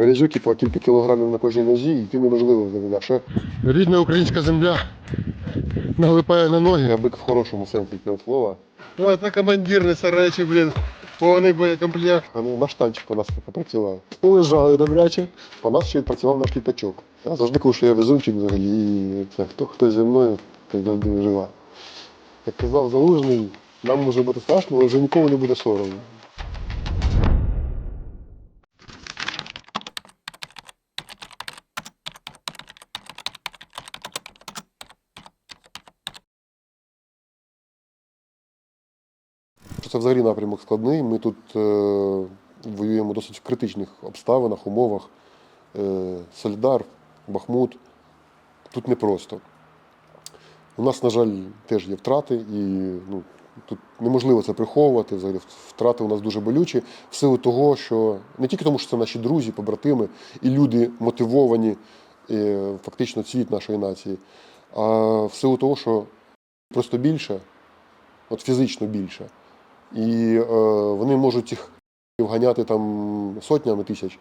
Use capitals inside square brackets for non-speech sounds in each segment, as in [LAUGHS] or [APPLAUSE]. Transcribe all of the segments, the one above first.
Різюки по кілька кілограмів на кожній нозі, і йти неможливо взагалі. Рідна українська земля налипає на ноги. аби в хорошому сенсі цього слова. Ой, це командир несе речі, блін. Повний боєкомплект. А ну, наш танчик по нас попрацював. Полежали добряче. По нас ще відпрацював наш літачок. Я завжди кажу, що я везунчик взагалі. І це хто хто зі мною, той завжди виживає. Як казав Залужний, нам може бути страшно, але вже ніколи не буде соромно. Це взагалі напрямок складний. Ми тут е, воюємо в критичних обставинах, умовах. Е, Солідар, Бахмут. Тут непросто. У нас, на жаль, теж є втрати, і ну, тут неможливо це приховувати. Взагалі втрати у нас дуже болючі, в силу того, що не тільки тому, що це наші друзі, побратими і люди мотивовані, е, фактично цвіт нашої нації, а в силу того, що просто більше, от фізично більше. І е, вони можуть їх вганяти там сотнями тисяч.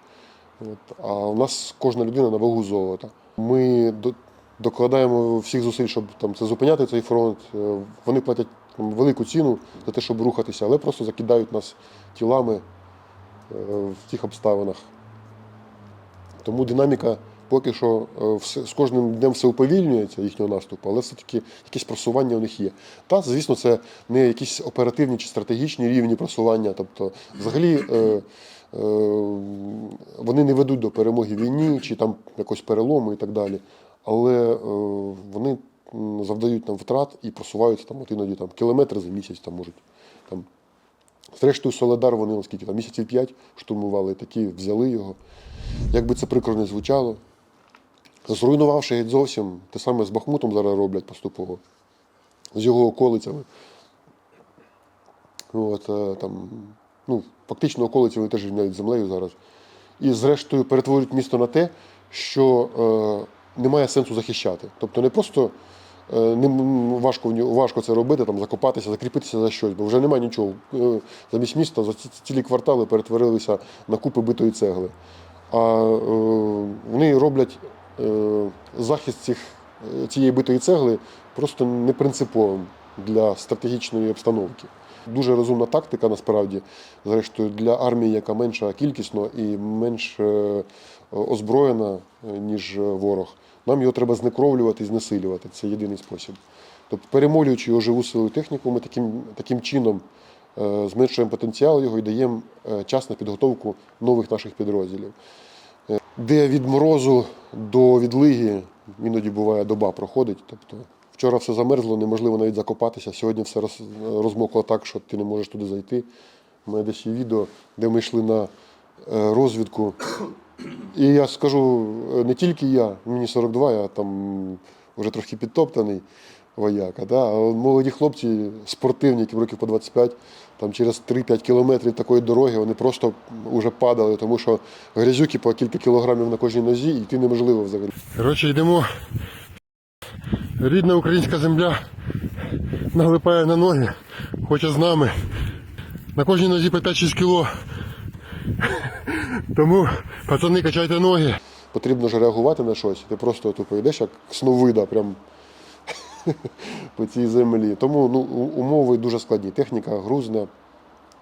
От. А у нас кожна людина на вагу золота. Ми до, докладаємо всіх зусиль, щоб там це зупиняти цей фронт. Е, Вони платять там, велику ціну за те, щоб рухатися, але просто закидають нас тілами е, в тих обставинах. Тому динаміка поки що е, все, з кожним днем все уповільнюється їхнього наступу, але все-таки якесь просування у них є. Та, звісно, це не якісь оперативні чи стратегічні рівні просування. Тобто, взагалі, е, е, вони не ведуть до перемоги війні чи там якось перелому і так далі. Але е, вони завдають нам втрат і просуваються там, от іноді там, кілометри за місяць там, можуть. Там, Зрештою, Соледар вони наскільки там місяців п'ять штурмували, такі взяли його. Як би це прикро не звучало, зруйнувавши геть зовсім, те саме з Бахмутом зараз роблять поступово, з його околицями. От, е, там, ну, фактично околиці вони теж рівняють землею зараз. І зрештою перетворюють місто на те, що е, немає сенсу захищати. Тобто не просто е, не, важко, важко це робити, там, закопатися, закріпитися за щось, бо вже немає нічого. Е, замість міста за ці- цілі квартали перетворилися на купи битої цегли. А е, вони роблять захист цих, е, цієї битої цегли просто непринциповим для стратегічної обстановки. Дуже розумна тактика насправді, зрештою, для армії, яка менша кількісно і менш е, озброєна, е, ніж ворог. Нам його треба знекровлювати і знесилювати. Це єдиний спосіб. Тобто, перемолюючи його живу силу техніку, ми таким, таким чином е, зменшуємо потенціал його і даємо е, час на підготовку нових наших підрозділів. Де від морозу до відлиги іноді буває доба проходить. Тобто вчора все замерзло, неможливо навіть закопатися. Сьогодні все розмокло так, що ти не можеш туди зайти. У мене десь є відео, де ми йшли на е, розвідку. І я скажу, е, не тільки я, мені 42, я там вже трохи підтоптаний вояка. Да? А молоді хлопці спортивні, які років по 25, там через 3-5 кілометрів такої дороги вони просто вже падали, тому що грязюки по кілька кілограмів на кожній нозі і йти неможливо взагалі. Коротше, йдемо. Рідна українська земля налипає на ноги, хоче з нами. На кожній нозі по 5-6 кіло. Тому, пацани, качайте ноги. Потрібно ж реагувати на щось. Ти просто тупо йдеш як сновида прям [LAUGHS] по цій землі. Тому ну, умови дуже складні. Техніка грузна.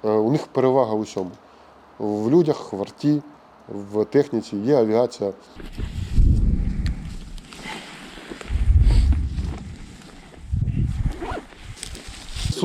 Е, У них перевага в усьому. В людях, в арті, в техніці, є авіація.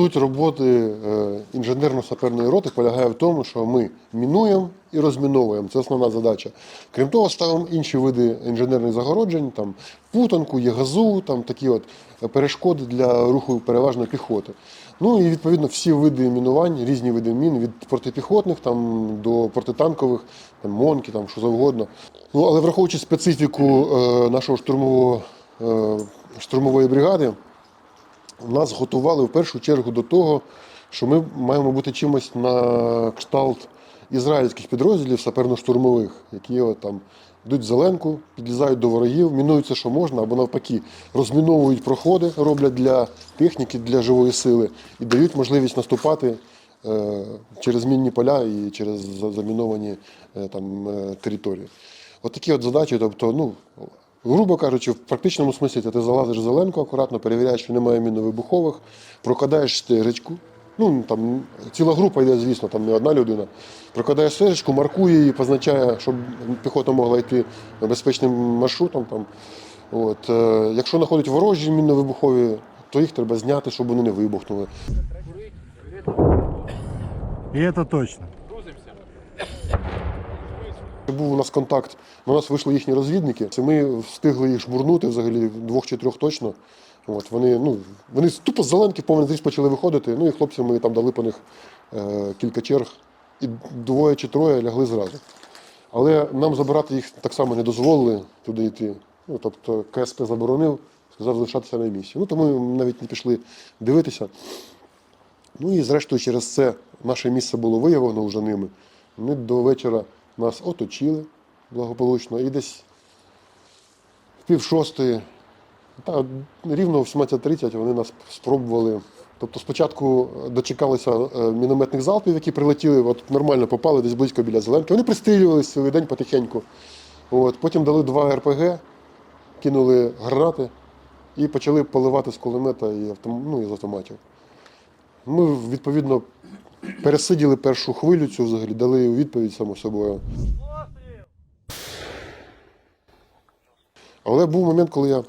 Суть роботи е, інженерно-саперної роти полягає в тому, що ми мінуємо і розміновуємо. Це основна задача. Крім того, ставимо інші види інженерних загороджень, там путанку, єгазу, там такі от перешкоди для руху переважно піхоти. Ну і відповідно всі види мінувань, різні види мін, від протипіхотних там до протитанкових, там монки, там що завгодно. Ну але враховуючи специфіку е, нашого штурмового е, штурмової бригади нас готували в першу чергу до того, що ми маємо бути чимось на кшталт ізраїльських підрозділів саперно-штурмових, які от там йдуть в зеленку, підлізають до ворогів, мінують все, що можна, або навпаки, розміновують проходи, роблять для техніки, для живої сили і дають можливість наступати е, через мінні поля і через заміновані е, там, е, території. От такі от задачі, тобто, ну, грубо кажучи, в практичному смислі ти залазиш в зеленку акуратно, перевіряєш, що немає міновибухових, прокладаєш стежечку. Ну, там ціла група йде, звісно, там не одна людина. Прокладає стежечку, маркує її, позначає, щоб піхота могла йти безпечним маршрутом. Там. От, е, якщо знаходять ворожі мінно-вибухові, то їх треба зняти, щоб вони не вибухнули. И это точно. Був у нас контакт, на нас вийшли їхні розвідники. Ми встигли їх шмурнути взагалі двох чи трьох точно. От, вони, ну, вони тупо з зеленки повний зріст почали виходити. Ну і хлопцям ми там дали по них е, кілька черг, і двоє чи троє лягли зразу. Але нам забирати їх так само не дозволили туди йти. Ну, тобто КСП заборонив, сказав залишатися на місці. Ну, тому ми навіть не пішли дивитися. Ну і зрештою через це наше місце було виявлено вже ними. Вони до вечора нас оточили благополучно і десь в пів шостої, та рівно в 17.30 вони нас спробували. Тобто спочатку дочекалися е, мінометних залпів, які прилетіли, от нормально попали десь близько біля Зеленки. Вони пристрілювалися цілий день потихеньку. От, потім дали два РПГ, кинули гранати і почали поливати з кулемета і, ну, і з автоматів. Ми, відповідно, пересиділи першу хвилю цю взагалі, дали відповідь само собою. Але був момент, коли я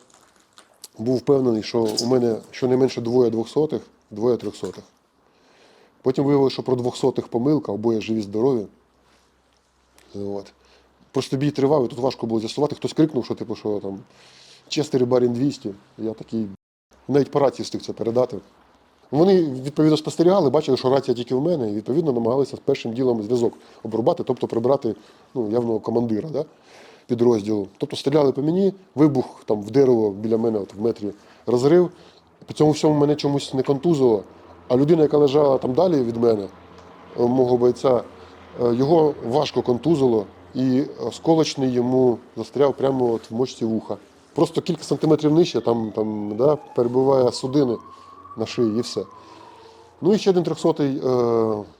був впевнений, що у мене щонайменше двоє двохсотих, двоє трьохсотих. Потім виявилося, що про двохсотих помилка, обоє живі, здорові. От. Просто бій тривав, і тут важко було з'ясувати. Хтось крикнув, що типу, що там Честер Барін 200. Я такий, навіть по рації встиг це передати. Вони відповідно спостерігали, бачили, що рація тільки в мене, і відповідно намагалися першим ділом зв'язок обрубати, тобто прибрати ну, явного командира да, підрозділу. Тобто стріляли по мені, вибух там в дерево біля мене, от, в метрі розрив. По цьому всьому мене чомусь не контузило. А людина, яка лежала там далі від мене, е, мого бойця, е, його важко контузило, і осколочний йому застряв прямо от в мочці вуха. Просто кілька сантиметрів нижче, там, там да, перебуває судини на шиї і все. Ну і ще один трьохсотий, е,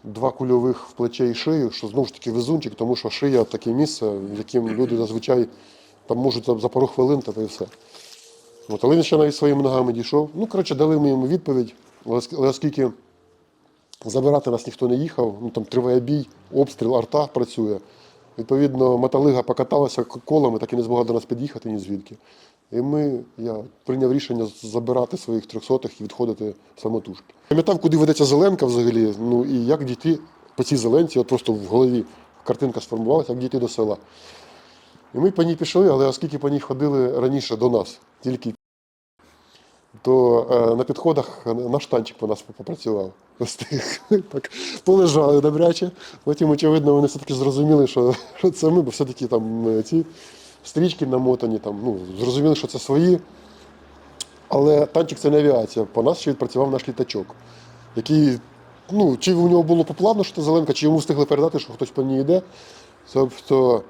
два кульових в плече і шию, що знову ж таки везунчик, тому що шия таке місце, в яким люди зазвичай там можуть за, пару хвилин та і все. От, але він ще навіть своїми ногами дійшов. Ну, коротше, дали ми йому відповідь, але оскільки забирати нас ніхто не їхав, ну там триває бій, обстріл, арта працює. Відповідно, металига покаталася колами, так і не змогла до нас під'їхати ні звідки. І ми, я прийняв рішення забирати своїх трьохсотих і відходити самотужки. Пам'ятав, куди ведеться зеленка взагалі, ну і як дійти по цій зеленці, от просто в голові картинка сформувалася, як дійти до села. І ми по ній пішли, але оскільки по ній ходили раніше до нас, тільки то е, на підходах наш танчик по нас попрацював. Так, полежали добряче. Потім, очевидно, вони все-таки зрозуміли, що, що це ми, бо все-таки там е, ці стрічки намотані, там, ну, зрозуміли, що це свої. Але танчик це не авіація. По нас ще відпрацював наш літачок, який, ну, чи у нього було поплавно, що це зеленка, чи йому встигли передати, що хтось по ній йде. Тобто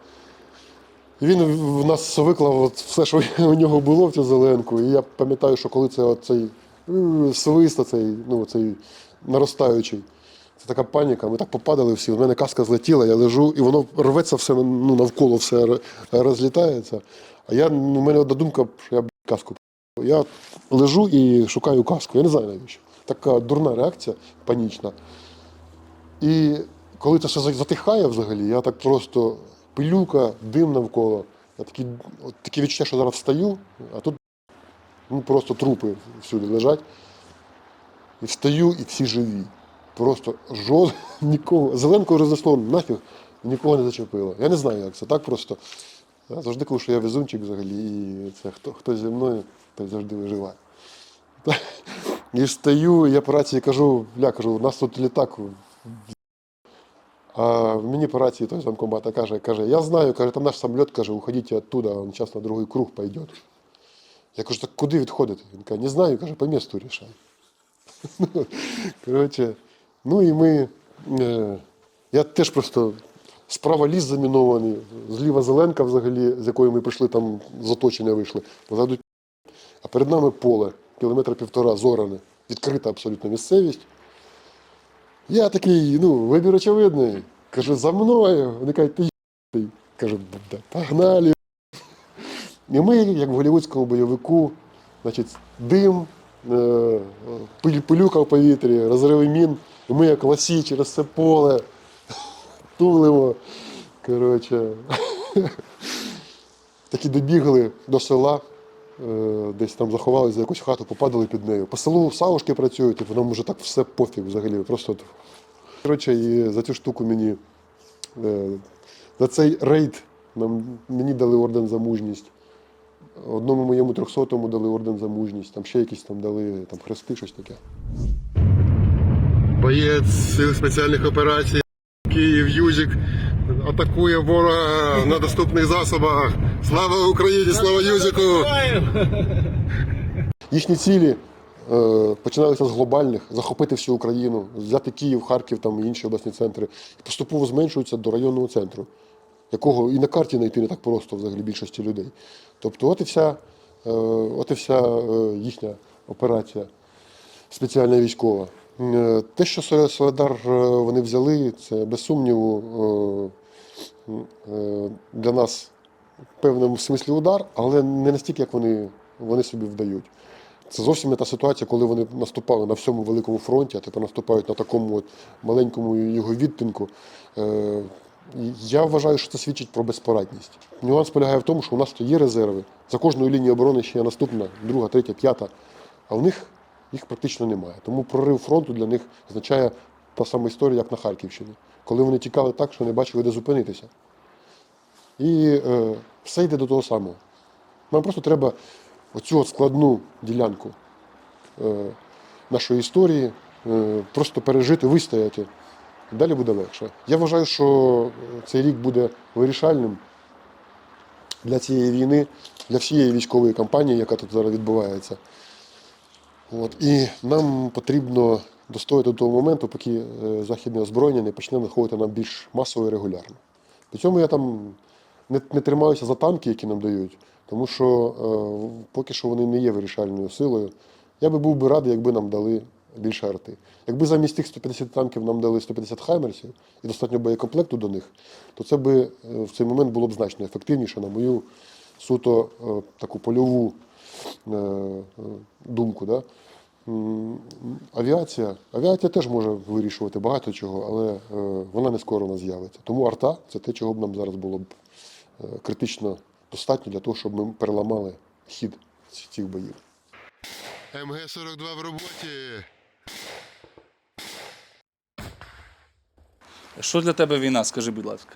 він в нас виклав от все, що [LAUGHS] у нього було в цю зеленку. І я пам'ятаю, що коли це цей свист, оцей, ну, цей наростаючий, це така паніка. Ми так попадали всі. У мене каска злетіла, я лежу, і воно рветься все ну, навколо, все розлітається. А я, ну, у мене одна думка, що я каску. Я лежу і шукаю каску. Я не знаю навіщо. Така дурна реакція, панічна. І коли це все затихає взагалі, я так просто пилюка, дим навколо. Я такі, от таке відчуття, що зараз встаю, а тут ну, просто трупи всюди лежать. І встаю, і всі живі. Просто жодного [LAUGHS] нікого. Зеленку рознесло нафіг, нікого не зачепило. Я не знаю, як це. Так просто. Я завжди кажу, що я везунчик взагалі, і це хто, хто зі мною, той завжди виживає. [LAUGHS] І встаю, я по рації кажу, бля, кажу, у нас тут літак а мені по рації той замкомата каже, каже, я знаю, каже, там наш самоліт, каже, уходіть оттуда, он зараз на другий круг пойде. Я кажу, так куди відходити? Він каже, не знаю, каже, по місту рішай. [LAUGHS] Коротше, ну і ми. Е, я теж просто справа ліс замінований, зліва зеленка взагалі, з якої ми прийшли, там з оточення вийшли. Позаду, а перед нами поле, кілометра півтора зоране, відкрита абсолютно місцевість. Я такий, ну, вибір очевидний. Кажу, за мною. Вони кажуть, ти ти. Кажу, «Да, погнали. І ми, як в голівудському бойовику, значить, дим, е, пилюка в повітрі, розриви мін, і ми як лосі через це поле [LAUGHS] тулимо. Коротше. [LAUGHS] Такі добігли до села, десь там заховалися за якусь хату, попадали під нею. По селу савушки працюють, і воно вже так все пофіг взагалі. Просто от. Коротше, і за цю штуку мені е, за цей рейд нам, мені дали орден за мужність. Одному моєму трьохсотому дали орден за мужність, там ще якісь там дали там хрести, щось таке. Боєць сил спеціальних операцій Київ Юзік атакує ворога на доступних засобах. Слава Україні! Слава Юзіку! Їхні цілі е, починалися з глобальних захопити всю Україну, взяти Київ, Харків там і інші обласні центри, поступово зменшуються до районного центру, якого і на карті знайти не так просто взагалі більшості людей. Тобто, от і вся, е, от і вся е, їхня операція спеціальна військова. Те, що Соле- Соледар вони взяли, це без сумніву для нас в певному смислі удар, але не настільки, як вони, вони собі вдають. Це зовсім не та ситуація, коли вони наступали на всьому великому фронті, а тепер наступають на такому от маленькому його відтинку. Е, Я вважаю, що це свідчить про безпорадність. Нюанс полягає в тому, що у нас то є резерви. За кожною лінією оборони ще є наступна, друга, третя, п'ята. А в них їх практично немає. Тому прорив фронту для них означає та сама історія, як на Харківщині, коли вони тікали так, що не бачили, де зупинитися. І е, все йде до того самого. Нам просто треба оцю от складну ділянку е, нашої історії е, просто пережити, вистояти. Далі буде легше. Я вважаю, що цей рік буде вирішальним для цієї війни, для всієї військової кампанії, яка тут зараз відбувається. От. І нам потрібно достояти до того моменту, поки е, західне озброєння не почне надходити нам більш масово і регулярно. При цьому я там не, не тримаюся за танки, які нам дають, тому що е, поки що вони не є вирішальною силою. Я би був би радий, якби нам дали більше арти. Якби замість тих 150 танків нам дали 150 хаймерсів і достатньо боєкомплекту до них, то це би е, в цей момент було б значно ефективніше, на мою суто е, таку польову е, е, думку. Да? Авіація. Авіація теж може вирішувати багато чого, але е, вона не скоро у нас з'явиться. Тому арта це те, чого б нам зараз було б е, критично достатньо для того, щоб ми переламали хід цих боїв. МГ-42 в роботі. Що для тебе війна? Скажи, будь ласка.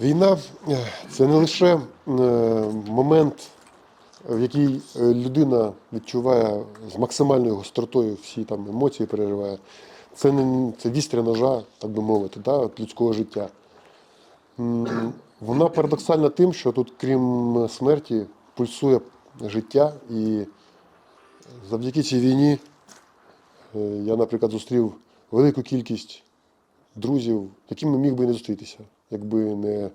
Війна е, це не лише момент, в який е, людина відчуває з максимальною гостротою всі там емоції переживає. Це не це вістря ножа, так би мовити, да, от людського життя. Вона парадоксальна тим, що тут, крім смерті, пульсує життя, і завдяки цій війні е, я, наприклад, зустрів велику кількість друзів, якими міг би не зустрітися, якби не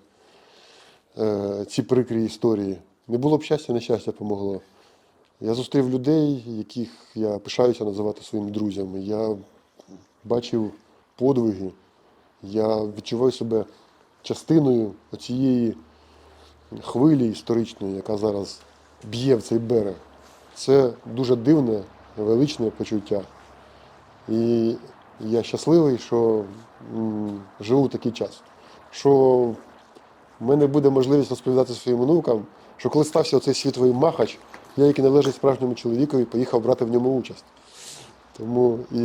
е, ці прикрі історії. Не було б щастя, нещастя помогло. Я зустрів людей, яких я пишаюся називати своїми друзями. Я бачив подвиги, я відчуваю себе частиною цієї хвилі історичної, яка зараз б'є в цей берег. Це дуже дивне, величне почуття. І я щасливий, що живу такий час. Що в мене буде можливість розповідати своїм онукам, що коли стався оцей світовий махач, я, який належить справжньому чоловікові, поїхав брати в ньому участь. Тому і,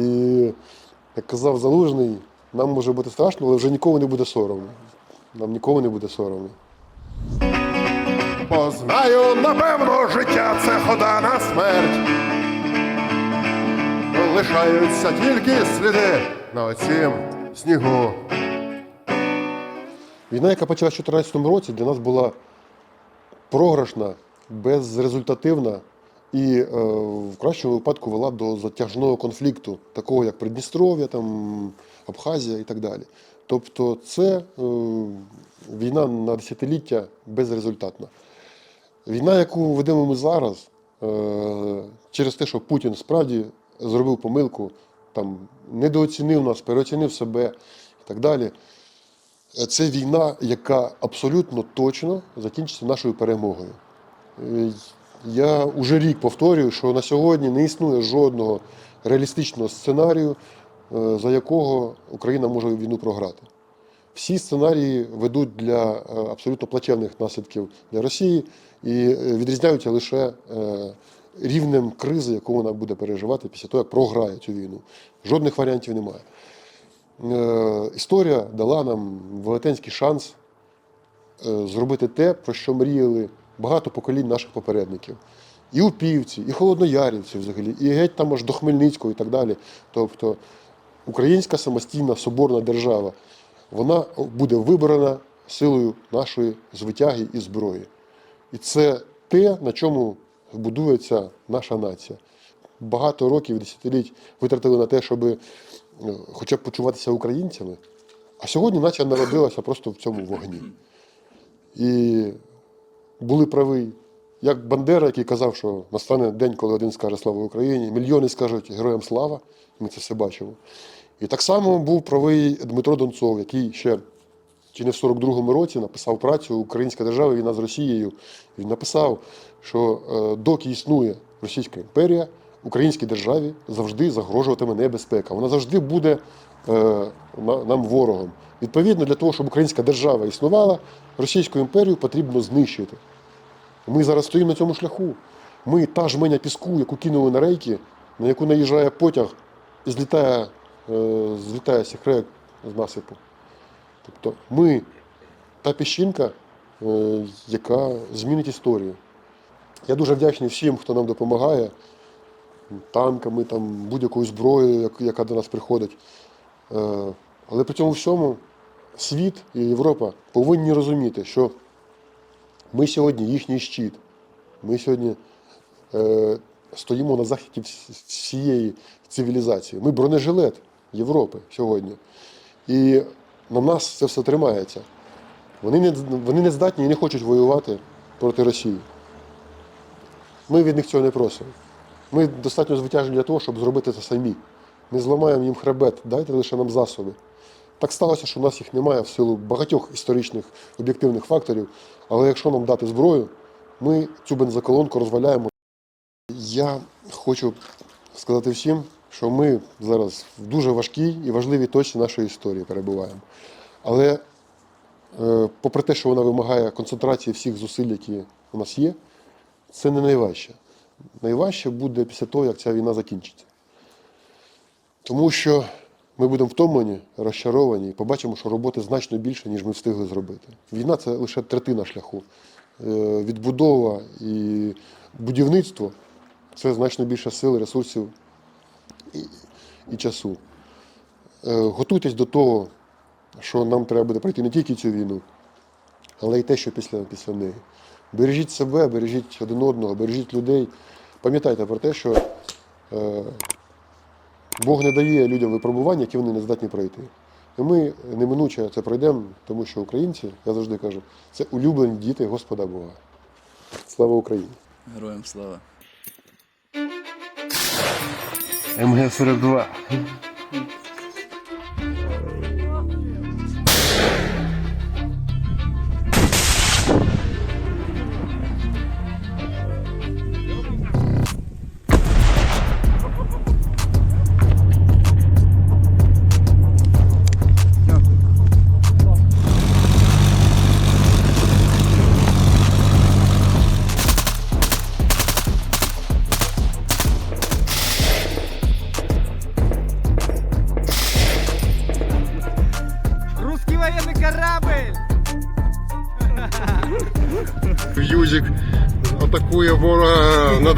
як казав Залужний, нам може бути страшно, але вже ніколи не буде соромно. Нам ніколи не буде соромно. Бо знаю, напевно, життя це хода на смерть. Лишаються тільки сліди на оцім снігу. Війна, яка почалася в 2014 році, для нас була програшна, безрезультативна і е, в кращому випадку вела до затяжного конфлікту, такого як Придністров'я, там, Абхазія і так далі. Тобто це е, війна на десятиліття безрезультатна. Війна, яку ведемо ми зараз, е, через те, що Путін справді зробив помилку, там недооцінив нас, переоцінив себе і так далі. Це війна, яка абсолютно точно закінчиться нашою перемогою. Е, Я уже рік повторюю, що на сьогодні не існує жодного реалістичного сценарію, е, за якого Україна може війну програти. Всі сценарії ведуть для е, абсолютно плачевних наслідків для Росії і відрізняються лише рівнем кризи, яку вона буде переживати після того, як програє цю війну. Жодних варіантів немає. Е, Історія дала нам велетенський шанс е, зробити те, про що мріяли багато поколінь наших попередників. І упівці, і холодноярівці взагалі, і геть там аж до Хмельницького і так далі. Тобто українська самостійна соборна держава, вона буде виборена силою нашої звитяги і зброї. І це те, на чому будується наша нація. Багато років, десятиліть витратили на те, щоб е, хоча б почуватися українцями. А сьогодні нація народилася просто в цьому вогні. І були праві. Як Бандера, який казав, що настане день, коли один скаже Слава Україні, мільйони скажуть героям слава, ми це все бачимо. І так само був правий Дмитро Донцов, який ще чи не в 42-му році написав працю Українська держава, війна з Росією. Він написав, що е, доки існує Російська імперія, українській державі завжди загрожуватиме небезпека. Вона завжди буде е, нам ворогом. Відповідно, для того, щоб українська держава існувала, Російську імперію потрібно знищити. Ми зараз стоїмо на цьому шляху. Ми та жменя піску, яку кинули на рейки, на яку наїжджає потяг і злітає, е, злітає сіхрек з насипу. Тобто ми та піщинка, е, яка змінить історію. Я дуже вдячний всім, хто нам допомагає, танками, там, будь-якою зброєю, яка до нас приходить. Е, Але при цьому всьому світ і Європа повинні розуміти, що ми сьогодні їхній щит. Ми сьогодні е, стоїмо на захисті всієї цивілізації. Ми бронежилет Європи сьогодні. І на нас це все тримається. Вони не, вони не здатні і не хочуть воювати проти Росії. Ми від них цього не просимо. Ми достатньо звитяжні для того, щоб зробити це самі. Ми зламаємо їм хребет, дайте лише нам засоби. Так сталося, що у нас їх немає в силу багатьох історичних об'єктивних факторів. Але якщо нам дати зброю, ми цю бензоколонку розваляємо. Я хочу сказати всім, що ми зараз в дуже важкій і важливій точці нашої історії перебуваємо. Але е, попри те, що вона вимагає концентрації всіх зусиль, які у нас є, це не найважче. Найважче буде після того, як ця війна закінчиться. Тому що ми будемо втомлені, розчаровані і побачимо, що роботи значно більше, ніж ми встигли зробити. Війна це лише третина шляху. Е, Відбудова і будівництво це значно більше сил, ресурсів і, і часу. Е, Готуйтесь до того, що нам треба буде пройти не тільки цю війну, але й те, що після, після неї. Бережіть себе, бережіть один одного, бережіть людей. Пам'ятайте про те, що е, Бог не дає людям випробування, які вони не здатні пройти. І ми неминуче це пройдемо, тому що українці, я завжди кажу, це улюблені діти Господа Бога. Слава Україні! Героям слава. МГ-42.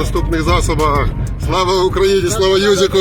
Доступних засобах. Слава Україні, слава Юзику!